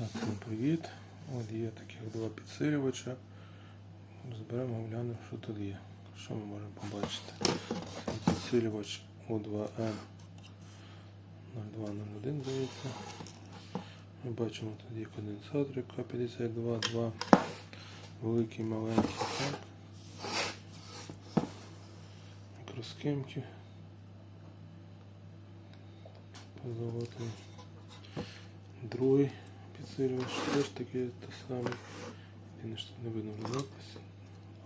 Всім привіт. От є таких два підсилювача. Розберемо, глянемо, що тут є. Що ми можемо побачити? Це підсилювач У2М 0201, здається. Ми бачимо, тут є конденсатори К52, 2, великий, маленький, так. Мікросхемки. Позолотий. Другий підсилювач теж такий те саме. Єдине, що не видно надпис.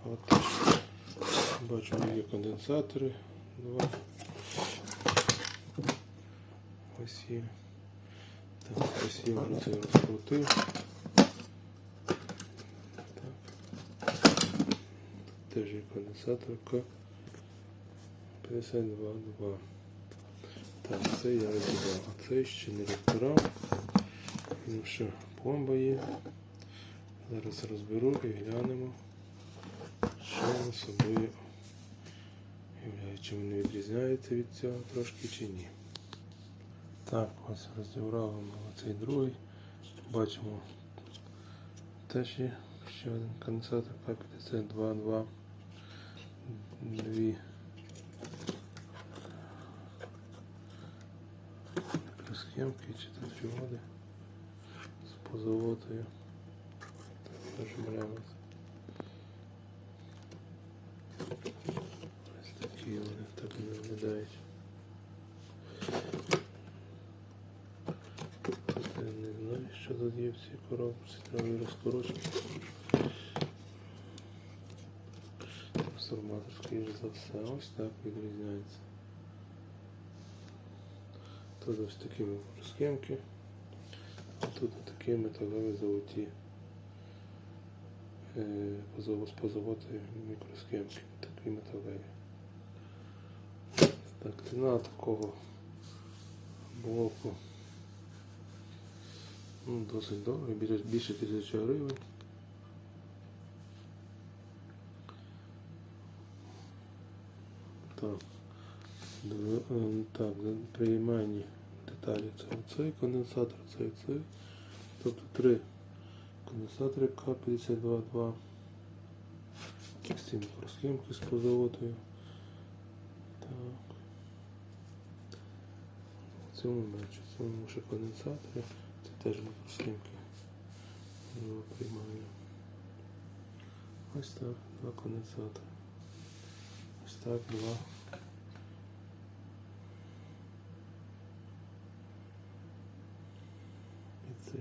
Але теж бачимо є конденсатори. Два. Ось є. Так, ось є вже це розкрутив. Теж є конденсатор К. 52 2. Так, це я розібрав, це ще не розбирав. Ну що, пломба є. Зараз розберу і глянемо, що воно собою являє, чи вони відрізняються від цього трошки чи ні. Так, ось розібрав цей другий. Бачимо теж є ще один конденсатор К52, дві схемки чи тут фігури з позолотою. Нажимаємо. Ось такі вони так не виглядають. Не знаю, що тут є в цій коробці, треба розкорочити. Трансформатор, скоріш за все, ось так відрізняється. Тут ось такі а такі металеві золоті е, з позолотою мікросхемки, такі металеві. Так, ціна такого блоку ну, досить дорого, більше, тисячі гривень. Так. Е, Так, приймальні деталі це оцей конденсатор, це і цей тобто 3 конденсатори К-52-2 всі мікросхемки з позолотою. Так. В цьому менше, в цьому ще конденсатори, це теж мікросхемки. Його ну, приймаю. Ось так, два конденсатори. Ось так, два. І це.